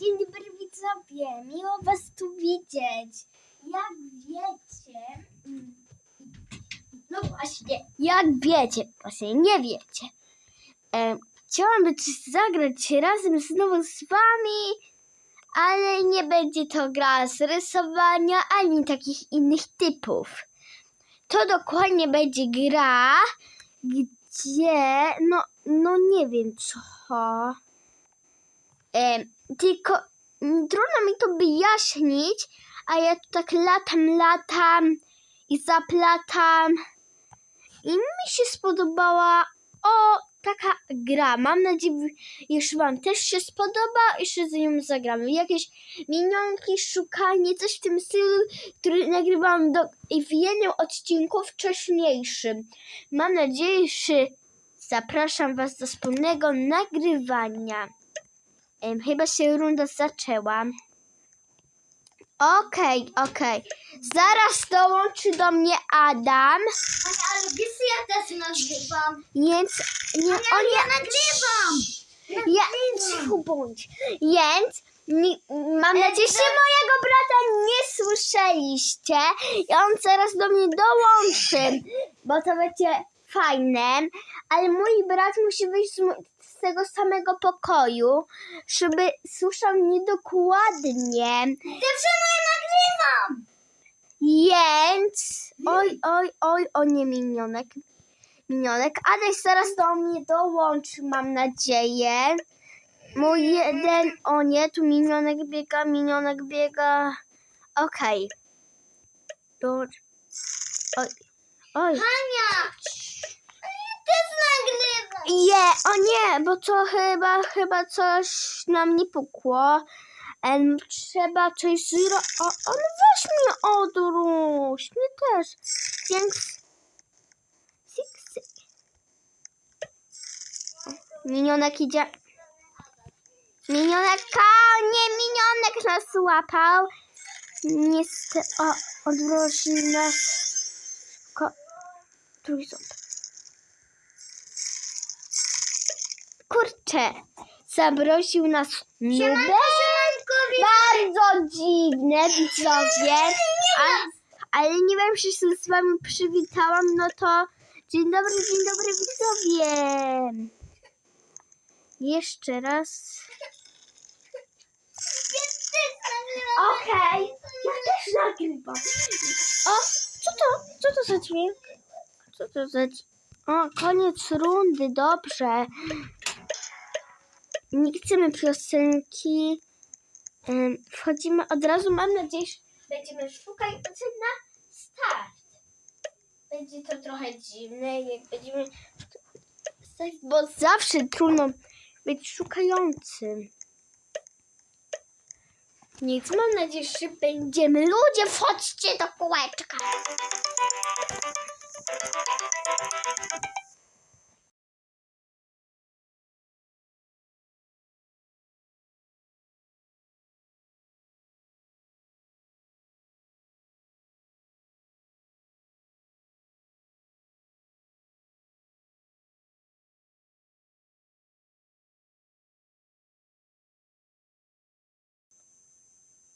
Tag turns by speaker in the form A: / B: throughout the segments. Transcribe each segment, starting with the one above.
A: Dzień dobry widzowie, miło was tu widzieć. Jak wiecie, mm, no właśnie, jak wiecie, właśnie nie wiecie, e, chciałam coś zagrać razem znowu z wami, ale nie będzie to gra z rysowania ani takich innych typów. To dokładnie będzie gra, gdzie, no, no nie wiem co. Em, tylko trudno mi to wyjaśnić, a ja tu tak latam, latam i zaplatam. I mi się spodobała o taka gra. Mam nadzieję, że Wam też się spodoba i że z nią zagramy. Jakieś minionki, szukanie, coś w tym stylu, który nagrywałam do, w jednym odcinku wcześniejszym. Mam nadzieję, że zapraszam Was do wspólnego nagrywania. Em, chyba się runda zaczęła. Okej, okej. Zaraz dołączy do mnie Adam,
B: Ale wiesz, ja też nagrywam.
A: więc nie, on
B: Ja nagrywam.
A: Ja, cicho bądź. Więc ni, mam nadzieję, że mojego brata nie słyszeliście i on zaraz do mnie dołączy, bo to będzie fajne, ale mój brat musi wyjść z, mo- z tego samego pokoju, żeby słyszał mnie dokładnie.
B: Dziewczyno, ja nagrywam.
A: Więc oj, oj, oj, o nie minionek. Minionek. Adaś zaraz do mnie dołączy, mam nadzieję. Mój jeden, o nie, tu minionek biega, minionek biega. Okej. Dołącz. Oj, oj.
B: Hania. Też nagrywam.
A: Je, o nie, bo to chyba, chyba coś nam nie pukło. Em, trzeba coś zro... O, on weź mnie odruś, mnie też. O, Minionek idzie. Minionek, o nie, minionek nas złapał. Niestety, o, odwrócił nas. Ko... Trójząb. Kurczę, zabrosił nas nubek. Bardzo dziwne, widzowie. A, ale nie wiem, czy się z wami przywitałam, no to dzień dobry, dzień dobry, widzowie. Jeszcze raz. Okej, ja też nagrywam. O, co to? Co to za dźwięk? Co to za dźwięk? O, koniec rundy, dobrze. Nie chcemy piosenki. Wchodzimy od razu. Mam nadzieję, że będziemy szukać na start. Będzie to trochę dziwne, jak będziemy. Bo zawsze trudno być szukającym. Nic, mam nadzieję, że będziemy. Ludzie, wchodźcie do kółeczka.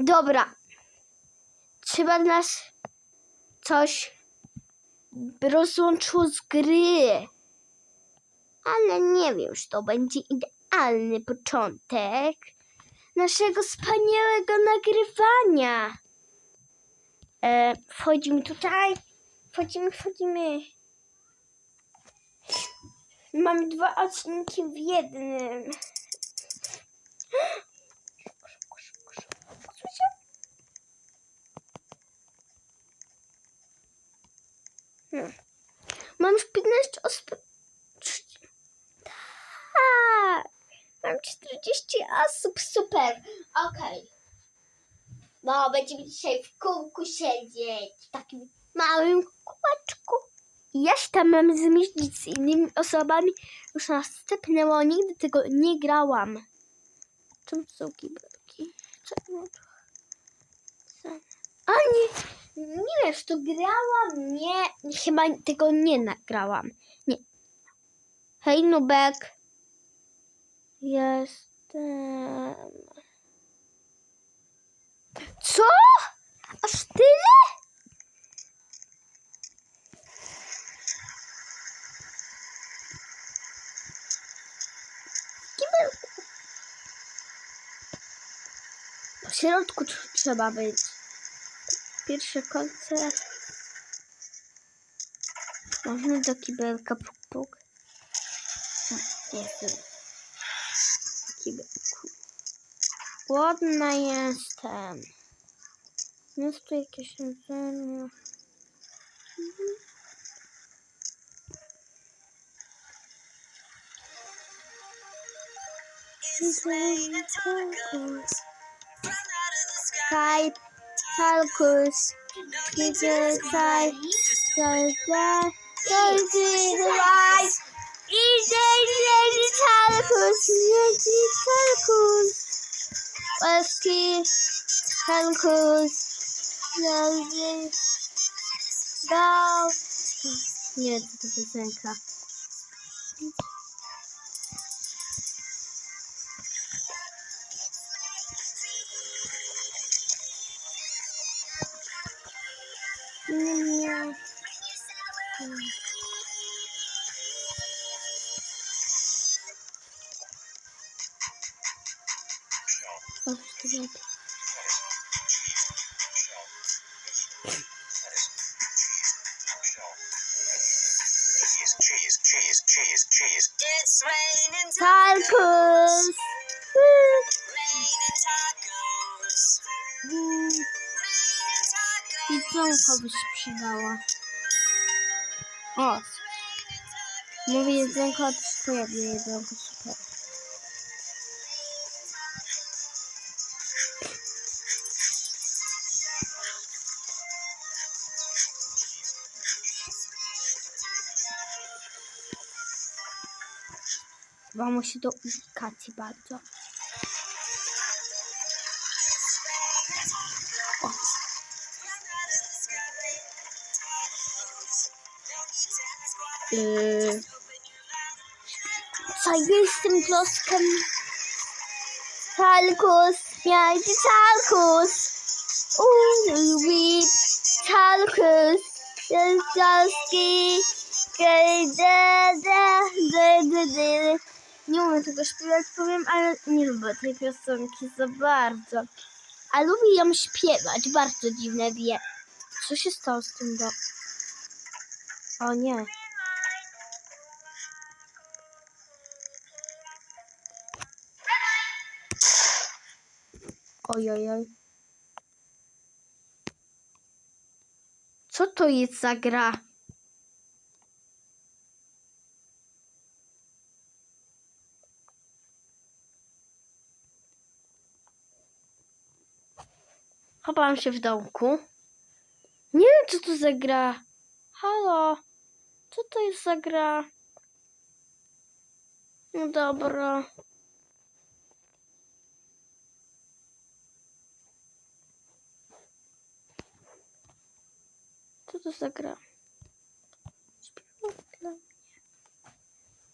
A: Dobra. Trzeba nas coś rozłączyło z gry. Ale nie wiem, czy to będzie idealny początek naszego wspaniałego nagrywania. E, wchodzimy tutaj. Wchodzimy, wchodzimy. Mamy dwa odcinki w jednym. Hmm. Mam już 15 osób. Tak. Mam 40 osób. Super. Okej. No, będziemy dzisiaj w kółku siedzieć. W takim małym kółeczku. Ja się tam mam zmieścić z innymi osobami. Już następnęło. Nigdy tego nie grałam. To są kibelki? Czemu? A nie, nie wiesz, to grałam, nie, chyba tego nie nagrałam, nie. Hej, Nubek. Tam. Co? Aż tyle? Kibelku. Po środku trzeba być. Pierwsze kolce. Można do kibelka puk puk. Jestem. Ciebie. Głodna jestem. Jest tu jakieś jedzenie. Skype,
C: Calcus,
A: Peter, Skype, Skype, Skype, Skype, Skype, İzleyicileri Tarkus, Yedi Tarkus, Eski Tarkus, Yedi Dal. Yedi piosenka. Yeah.
C: Cheese, cheese, cheese, cheese, cheese. It's raining
A: Falcus.
C: Raining tacos. Raining tacos.
A: Jedzonko by się przydało. O, mówię jedzonko, a to się pojawi jedzonko, super. Wam się do ubikacji bardzo. Yy, co jestem klockiem? Talkus, miałeś talkus. Uuu, talkus, jest klocki. Nie umiem tego śpiewać, powiem, ale nie lubię tej piosenki za bardzo. A lubię ją śpiewać, bardzo dziwne wie. Co się stało z tym do... O nie. Ojojoj. Co to jest za gra? Chowam się w dołku. Nie wiem, co to za. Halo? Co to jest za gra? No dobra. Co to za gra?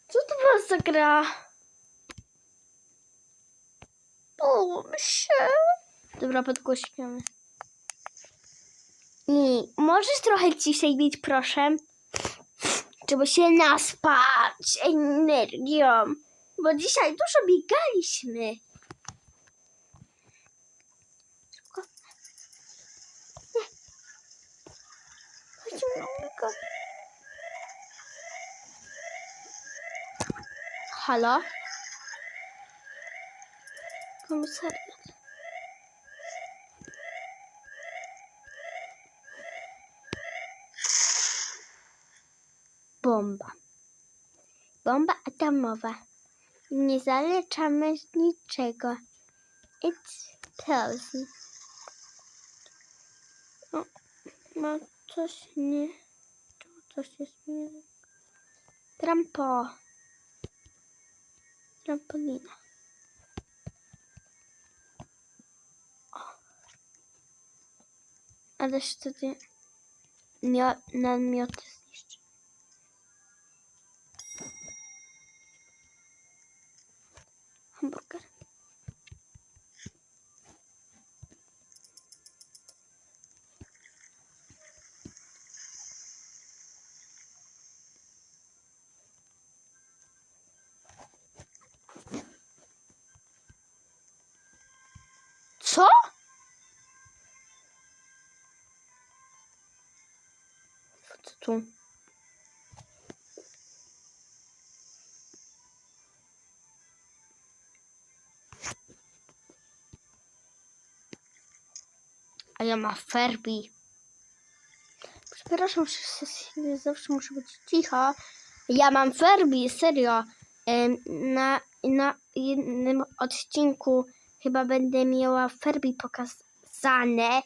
A: Co to była za gra? Się. Dobra, podgłośniamy. I możesz trochę ciszej być, proszę? Żeby się naspać energią. Bo dzisiaj dużo biegaliśmy. Chodźmy na. Halo? Komisariat. Bomba. Bomba atomowa. Nie zaleczamy niczego. Explosion. O, ma coś nie... Czemu coś jest nie... Trampo. Trampolina. O. Ale wtedy mio- namioty Hamburger. Co? Co tu? A ja ma Ferbi. Przepraszam, że zawsze muszę być cicha. Ja mam Ferbi, serio. Na, na jednym odcinku chyba będę miała Ferbi pokazane.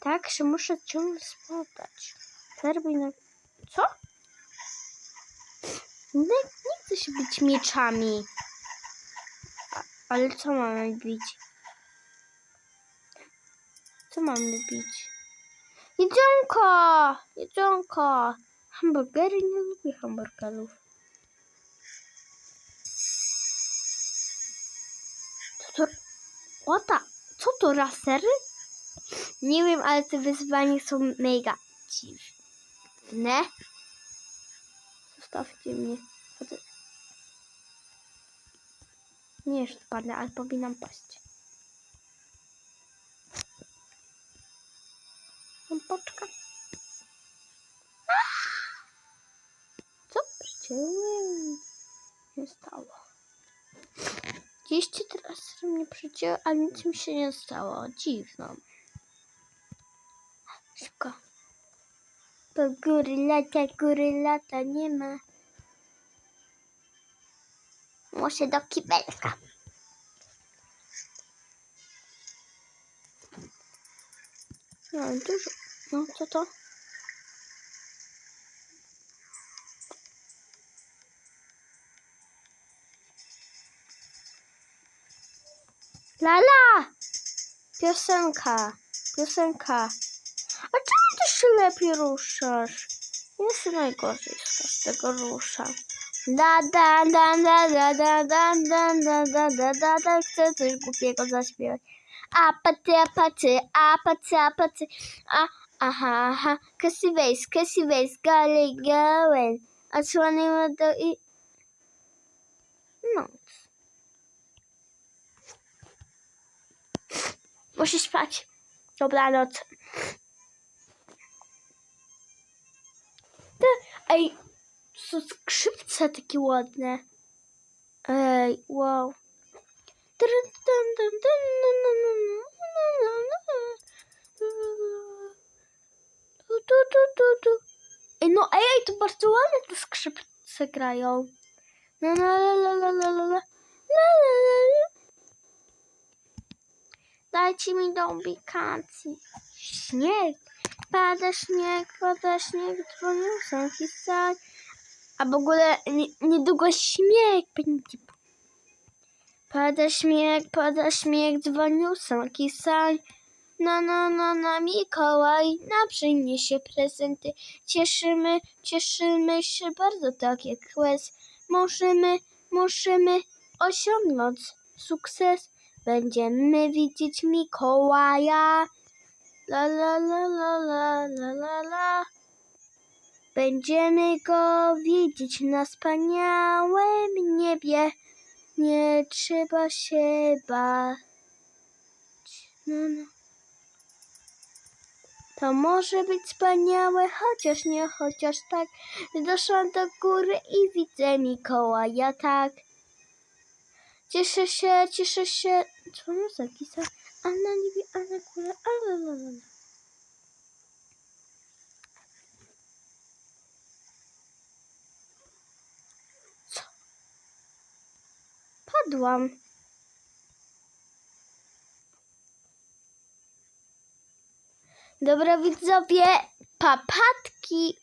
A: Tak, że muszę ciągle sprawdzać. Ferbi na... Co? Nie, nie chcę się bić mieczami. Ale co mamy bić? Co mamy bić? Jedzonko! Jedzonko! Hamburgery? Nie lubię hamburgerów. Co to? Ota! Co to, rasery? Nie wiem, ale te wyzwania są mega dziwne. Zostawcie mnie. Nie, że spadnę, ale powinnam paść. Przycięły? Nie stało. Gdzieście teraz mnie przycięły, a nic mi się nie stało. Dziwno. Szybko. To góry lata, góry lata, nie ma. Muszę do kibelka. No, dużo. No, co to? Lala! Piosenka, piosenka. A czemu ty się lepiej ruszasz? Się najgorzej z każdego ruszam. Da da da da da da da da da da da da da chcę coś głupiego zaśpiewać. A paty, a paty, a paty, a paty, a aha, aha, Cassie Vase, Cassie Vase, Gally Gowen, a słony do i... No. Muszę spać. Dobranoc. Ty, Ej, są skrzypce takie ładne. Ej, wow. Ej, no ej, to bardzo ładne te skrzypce grają. La, la, la, la, la, la. La, la, la, la. Dajcie mi do ubikacji. Śnieg. Pada śnieg, pada śnieg, dzwonią sanki sań. A w ogóle nie, niedługo śnieg będzie. Pada śnieg, pada śnieg, dzwonią sanki sań. No, no, no, no, Mikołaj nam przyniesie prezenty. Cieszymy, cieszymy się bardzo tak jak łez. Możemy, możemy osiągnąć sukces. Będziemy widzieć Mikołaja. La la la la la la la la. Będziemy go widzieć na wspaniałym niebie. Nie trzeba się bać. No, no. To może być wspaniałe, chociaż nie, chociaż tak. Doszłam do góry i widzę Mikołaja, tak. Cieszę się, cieszę się. Sonra ise annen gibi anne kula alalalala. Padłam. Dobra widzowie, papatki,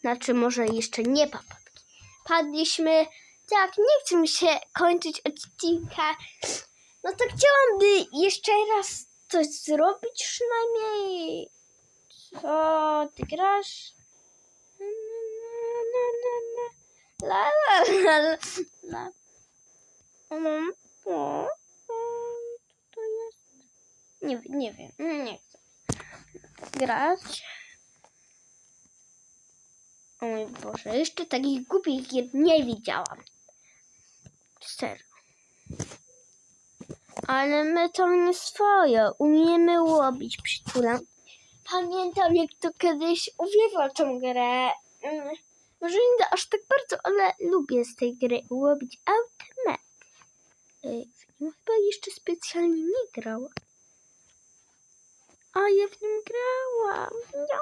A: znaczy może jeszcze nie papatki, padliśmy. Tak, nie chcę mi się kończyć odcinka no to chciałam by jeszcze raz coś zrobić przynajmniej, co ty grasz? La la la la. Mm, o, to jest? Nie, nie wiem, nie chcę grać. O mój Boże, jeszcze takich głupich nie widziałam. Serio. Ale my to nie swoje. Umiemy łowić przytulę. Pamiętam, jak to kiedyś uwielbiam tą grę. Mm, Może nie aż tak bardzo, ale lubię z tej gry łowić automat. Ej, W nim chyba jeszcze specjalnie nie grałam. A ja w nim grałam. Ja.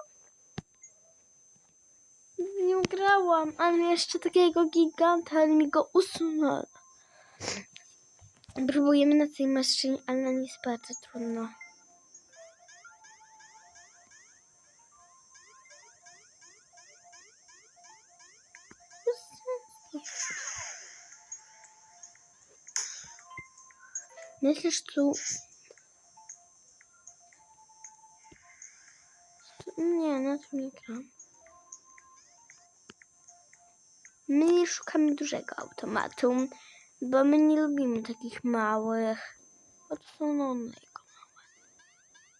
A: W nim grałam, ale jeszcze takiego giganta, ale mi go usunęło. Próbujemy na tej maszynie, ale na niej jest bardzo trudno. Myślisz tu... Nie, na tym nie gram. My szukamy dużego automatu, bo my nie lubimy takich małych. O, to są no jego małe.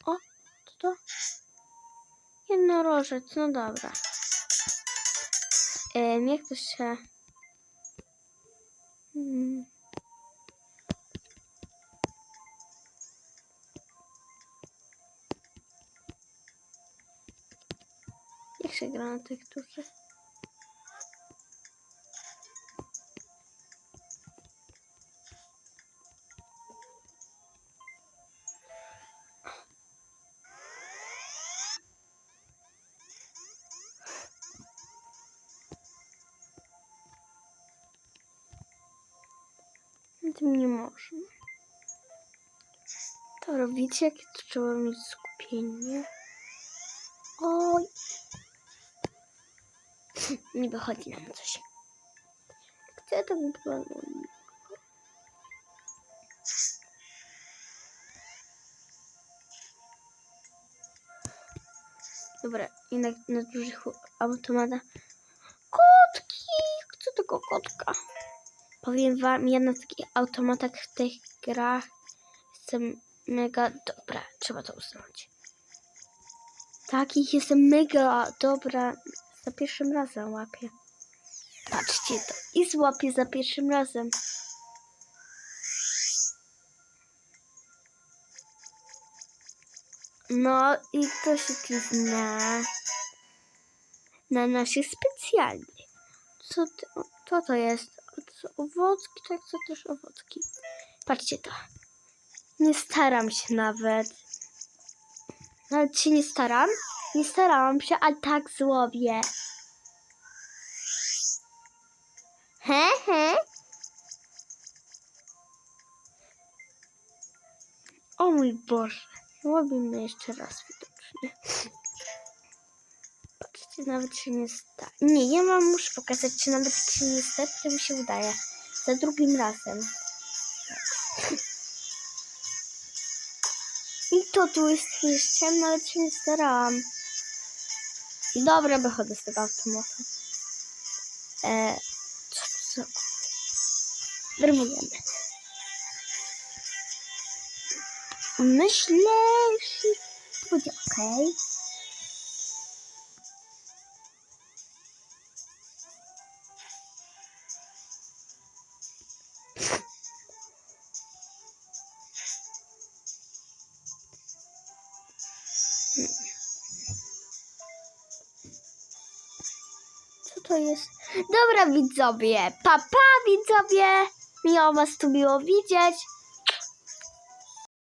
A: O, to to? Jednorożec, no dobra. Em, jak to się... Hmm. Jak się gra na tych dużych? Tym nie można. To robicie, jakie to trzeba mieć skupienie. Oj. Nie wychodzi nam coś. Chcę tak planuję. Dobra, i na, na dużych automatach. Kotki! Chcę tego kotka. Powiem wam, ja na takich automatach w tych grach jestem mega dobra. Trzeba to usunąć. Takich jestem mega dobra. Za pierwszym razem łapię. Patrzcie to. I złapię za pierwszym razem. No i to się zna. Na naszych specjalnych. Co to, co to jest? Co, owocki, tak, co też owocki. Patrzcie to. Nie staram się nawet. Nawet się nie staram. Nie starałam się, a tak złowię. He, he. O mój Boże. Łowimy jeszcze raz widocznie. Nawet się nie sta. Nie, ja wam muszę pokazać, czy nawet się nie sta, to mi się udaje. Za drugim razem. I to tu jest jeszcze, nawet się nie starałam. Dobra, wychodzę z tego automatu. E, co to za... Drmujemy. Myślę, że będzie okej. Co to jest? Dobra widzowie, papa pa, widzowie. Miło was tu miło widzieć.